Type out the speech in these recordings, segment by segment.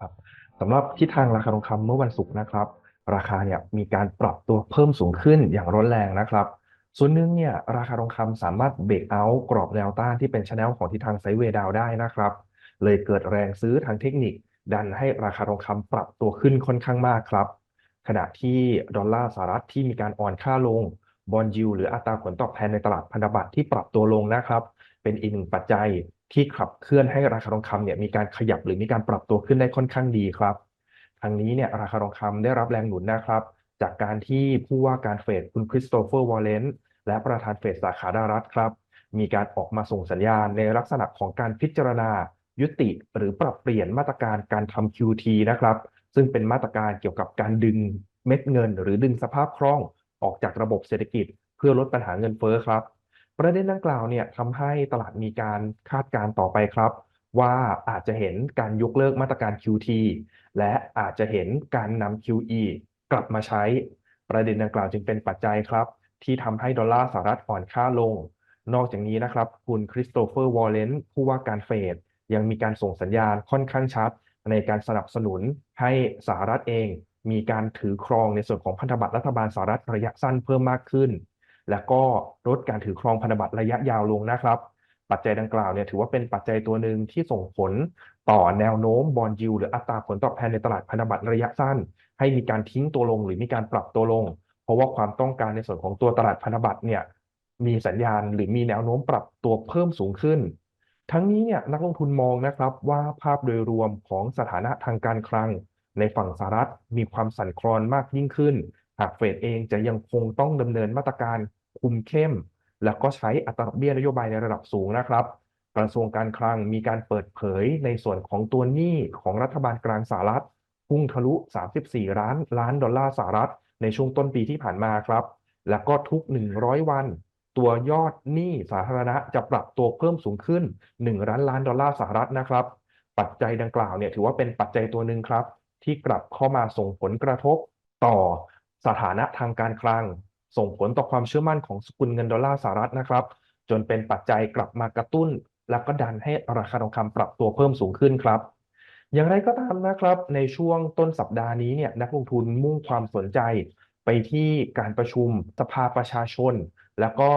ครับสำหรับทิศทางราคาทองคำเมื่อวันศุกร์นะครับ ราคาเนี่ยมีการปรับตัวเพิ่มสูงขึ้นอย่างร้อนแรงนะครับ ส่วนหนึ่งเนี่ยราคาทองคำสามารถเบรกเอาท์กรอบแนวต้านที่เป็นชแนลของทิศทางไซด์เวดาวได้นะครับ เลยเกิดแรงซื้อทางเทคนิค ดันให้ราคาทองคำปรับตัวขึ้นค่อนข้างมากครับ ขณะที่ดอลลาร์สหรัฐที่มีการอ่อนค่าลงบอลยูหรืออัตราผลตอบแทนในตลาดพันธบัตรที่ปรับตัวลงนะครับ เป็นอีกหนึ่งปัจจัย ที่ขับเคลื่อนให้ราคาทองคำเนี่ยมีการขยับหรือมีการปรับตัวขึ้นได้ค่อนข้างดีครับทางนี้เนี่ยราคาทองคำได้รับแรงหนุนนะครับ จากการที่ผู้ว่าการเฟดคุณคริสโตเฟอร์วอลเลนและประธานเฟดสาขาดารัฐครับ มีการออกมาส่งสัญญาณในลักษณะของการพิจารณา ยุติ หรือปรับเปลี่ยนมาตรการการทำ QT นะครับ ซึ่งเป็นมาตรการเกี่ยวกับการดึงเม็ดเงิน หรือดึงสภาพคล่องออกจากระบบเศรษฐกิจ เพื่อลดปัญหาเงินเฟ้อครับ ประเด็นดังกล่าวเนี่ยทำให้ตลาดมีการคาดการณ์ต่อไปครับ ว่าอาจจะเห็นการยกเลิกมาตรการ QT และอาจจะเห็นการนำ QE กลับมาใช้ ประเด็นดังกล่าวจึงเป็นปัจจัยครับ ที่ทำให้ดอลลาร์สหรัฐอ่อนค่าลง นอกจากนี้นะครับ คุณคริสโตเฟอร์วอลเลนผู้ว่าการเฟดยังมีการส่งสัญญาณค่อนข้างชัด ในการสนับสนุนให้สหรัฐเอง มีการถือครองในส่วนของพันธบัตรรัฐบาลสหรัฐระยะสั้นเพิ่มมากขึ้น และก็ลดการถือครองพันธบัตรระยะยาวลงนะครับ ปัจจัยดังกล่าวเนี่ยถือว่าเป็นปัจจัยตัวหนึ่งที่ส่งผลต่อแนวโน้มบอลยูหรืออัตราผลตอบแทนในตลาดพันธบัตรระยะสั้น ให้มีการทิ้งตัวลงหรือมีการปรับตัวลง เพราะว่าความต้องการในส่วนของตัวตลาดพันธบัตรเนี่ยมีสัญญาณหรือมีแนวโน้มปรับตัวเพิ่มสูงขึ้น ทั้งนี้เนี่ยนักลงทุนมองนะครับว่าภาพโดยรวมของสถานะทางการคลัง ในฝั่งสหรัฐมีความสั่นคลอนมากยิ่งขึ้น หากเฟดเองจะยังคงต้องดำเนินมาตรการ คุมเข้ม แล้วก็ใช้อัตราดอกเบี้ยนโยบายในระดับสูงนะครับ กระทรวงการคลังมีการเปิดเผยในส่วนของตัวหนี้ของรัฐบาลกลางสหรัฐพุ่งทะลุ 34 ล้านล้านดอลลาร์สหรัฐ ในช่วงต้นปีที่ผ่านมาครับ แล้วก็ทุก 100 วัน ตัวยอดหนี้สาธารณะจะปรับตัวเพิ่มสูงขึ้น 1 ล้านล้านดอลลาร์สหรัฐนะครับ ปัจจัยดังกล่าวเนี่ยถือว่าเป็นปัจจัยตัวหนึ่งครับ ที่กลับเข้ามาส่งผลกระทบต่อสถานะทางการคลัง ส่งผลต่อความเชื่อมั่นของสกุลเงินดอลลาร์สหรัฐนะครับ จนเป็นปัจจัยกลับมากระตุ้น แล้วก็ดันให้ราคาทองคำปรับตัวเพิ่มสูงขึ้นครับ อย่างไรก็ตามนะครับ ในช่วงต้นสัปดาห์นี้เนี่ยนักลงทุนมุ่งความสนใจ ไปที่การประชุมสภาประชาชน แล้วก็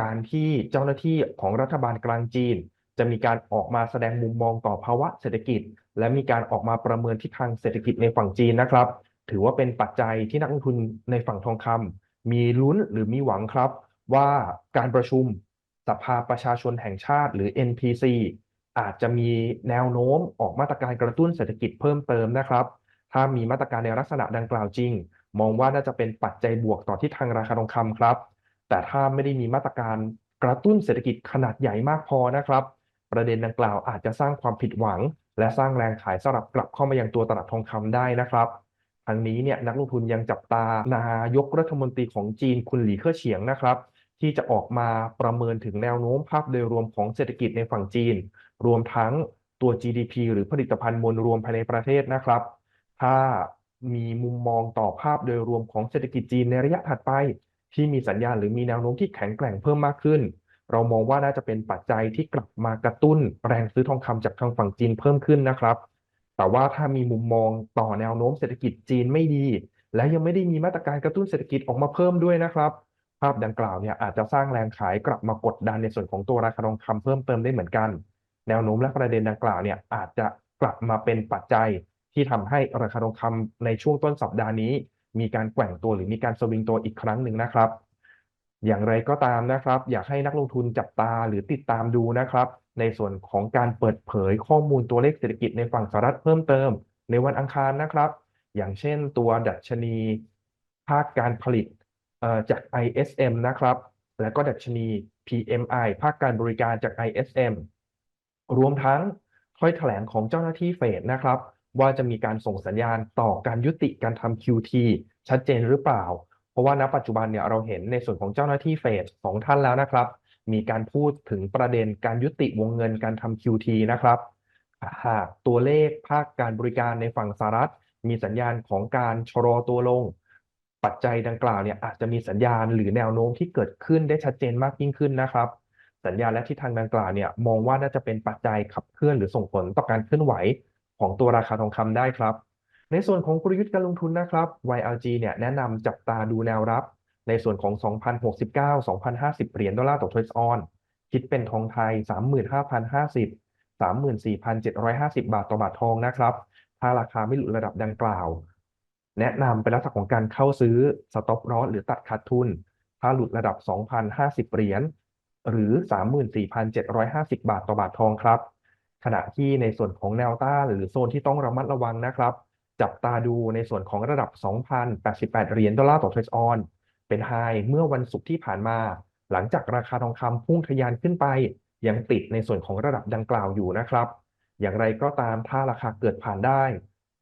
การที่เจ้าหน้าที่ของรัฐบาลกลางจีน จะมีการออกมาแสดงมุมมองต่อภาวะเศรษฐกิจ และมีการออกมาประเมินทิศทางเศรษฐกิจในฝั่งจีนนะครับ ถือว่าเป็นปัจจัยที่นักลงทุนในฝั่งทองคำ มีลุ้นหรือมีหวังครับ ว่าการประชุมสภาประชาชนแห่งชาติหรือ NPC อาจจะมีแนวโน้มออกมาตรการกระตุ้นเศรษฐกิจเพิ่มเติมนะครับ ถ้ามีมาตรการในลักษณะดังกล่าวจริง มองว่าน่าจะเป็นปัจจัยบวกต่อที่ทางราคาทองคำครับ แต่ถ้าไม่ได้มีมาตรการกระตุ้นเศรษฐกิจขนาดใหญ่มากพอนะครับ ประเด็นดังกล่าวอาจจะสร้างความผิดหวัง และสร้างแรงขายสลับกลับเข้ามายังตัวตลาดทองคำได้นะครับ ทางนี้เนี่ยนักลงทุนยังจับตานายกรัฐมนตรีของจีนคุณหลีเค่อเฉียงนะครับ ที่จะออกมาประเมินถึงแนวโน้มภาพโดยรวมของเศรษฐกิจในฝั่งจีน รวมทั้งตัว GDP หรือผลิตภัณฑ์มวลรวมภายในประเทศนะครับ ถ้ามีมุมมองต่อภาพโดยรวมของเศรษฐกิจจีนในระยะถัดไป ที่มีสัญญาณหรือมีแนวโน้มที่แข็งแกร่งเพิ่มมากขึ้น เรามองว่าน่าจะเป็นปัจจัยที่กลับมากระตุ้นแรงซื้อทองคำจากทางฝั่งจีนเพิ่มขึ้นนะครับ แต่ว่าถ้ามีมุมมองต่อแนวโน้มเศรษฐกิจจีนไม่ดี และยังไม่ได้มีมาตรการกระตุ้นเศรษฐกิจออกมาเพิ่มด้วยนะครับ ภาพดังกล่าวเนี่ยอาจจะสร้างแรงขายกลับมากดดันในส่วนของตัวราคาทองคำเพิ่มเติมได้เหมือนกัน แนวโน้มและประเด็นดังกล่าวเนี่ยอาจจะกลับมาเป็นปัจจัยที่ทำให้ราคาทองคำในช่วงต้นสัปดาห์นี้ มีการแกว่งตัวหรือมีการสวิงตัวอีกครั้งหนึ่งนะครับ อย่างไรก็ตามนะครับ อยากให้นักลงทุนจับตาหรือติดตามดูนะครับ ในส่วนของการเปิดเผยข้อมูลตัวเลขเศรษฐกิจในฝั่งสหรัฐเพิ่มเติม ในวันอังคารนะครับ อย่างเช่นตัวดัชนีภาคการผลิตจาก ISM นะครับ และก็ดัชนี PMI ภาคการบริการจาก ISM รวมทั้งถ้อยแถลงของเจ้าหน้าที่เฟดนะครับ ว่าจะมีการส่งสัญญาณต่อการยุติการทำ QT ชัดเจนหรือเปล่า เพราะว่าณปัจจุบันเนี่ยเราเห็นในส่วนของเจ้าหน้าที่เฟดสองท่านแล้วนะครับ มีการพูดถึงประเด็นการยุติวงเงินการทำ QT นะครับ หากตัวเลขภาคการบริการในฝั่งสหรัฐ มีสัญญาณของการชะลอตัวลง ปัจจัยดังกล่าวเนี่ยอาจจะมีสัญญาณหรือแนวโน้มที่เกิดขึ้นได้ชัดเจนมากยิ่งขึ้นนะครับ สัญญาณและทิศทางดังกล่าวเนี่ยมองว่าน่าจะเป็นปัจจัยขับเคลื่อนหรือส่งผลต่อการเคลื่อนไหวของตัวราคาทองคำได้ครับ ในส่วนของกลยุทธ์การลงทุนนะครับ YLG เนี่ยแนะนำจับตาดูแนวรับ ในส่วนของ 2,069-2,050 เหรียญดอลลาร์ต่อทร a ออน คิดเป็นทองไทย 35,050 34,750 บาทต่อบาททองนะครับ ถ้าราคาไม่หลุดระดับดังกล่าว แนะนำเป็นลักษณะของการเข้าซื้อสต็อปลอสหรือตัดขาดทุน ถ้าหลุดระดับ 2,050 เหรียญหรือ 34,750 บาทต่อบาททองครับ ขณะที่ในส่วนของแนวต้านหรือโซนที่ต้องระมัดระวังนะครับ จับตาดูในส่วนของระดับ 2,088 เหรียญดอลลาร์ต่อทร a ออน เป็นไฮเมื่อวันศุกร์ที่ผ่านมา หลังจากราคาทองคำพุ่งทะยานขึ้นไป ยังติดในส่วนของระดับดังกล่าวอยู่นะครับ อย่างไรก็ตามถ้าราคาเกิดผ่านได้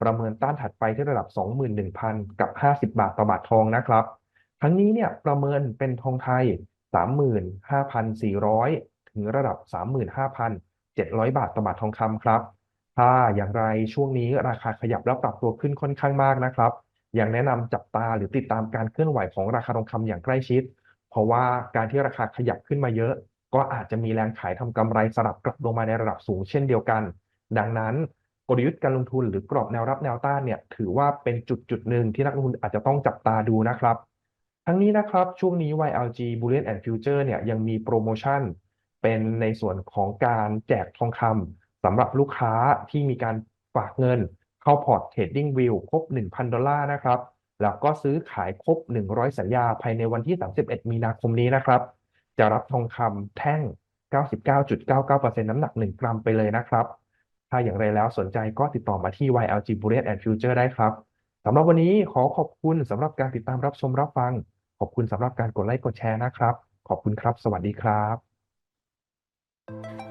ประเมินต้านถัดไปที่ระดับ 21,000 กับ 50 บาทต่อบาททองนะครับ ทั้งนี้เนี่ยประเมินเป็นทองไทย 35,400 ถึงระดับ 35,700 บาทต่อบาททองคำครับ ถ้าอย่างไรช่วงนี้ราคาขยับและปรับตัวขึ้นค่อนข้างมากนะครับ ยังแนะนำจับตาหรือติดตามการเคลื่อนไหวของราคาทองคำอย่างใกล้ชิด เพราะว่าการที่ราคาขยับขึ้นมาเยอะ ก็อาจจะมีแรงขายทำกำไรสลับกลับลงมาในระดับสูงเช่นเดียวกัน ดังนั้นกลยุทธ์การลงทุนหรือกรอบแนวรับแนวต้านเนี่ยถือว่าเป็นจุดจุดหนึ่งที่นักลงทุนอาจจะต้องจับตาดูนะครับ ทั้งนี้นะครับช่วงนี้ YLG Bullion and Future เนี่ยยังมีโปรโมชั่น เป็นในส่วนของการแจกทองคำสำหรับลูกค้าที่มีการฝากเงิน เข้าพอร์ต Trading View ครบ 1,000 ดอลลาร์นะครับ แล้วก็ซื้อขายครบ 100 สัญญาภายในวันที่ 31 มีนาคมนี้นะครับ จะรับทองคำแท่ง 99.99%น้ำหนัก 1 กรัมไปเลยนะครับ ถ้าอย่างไรแล้วสนใจก็ติดต่อมาที่ YLG Bullion and Future ได้ครับสำหรับวันนี้ขอขอบคุณสำหรับการติดตามรับชมรับฟัง ขอบคุณสำหรับการกดไลค์กดแชร์นะครับ ขอบคุณครับ สวัสดีครับ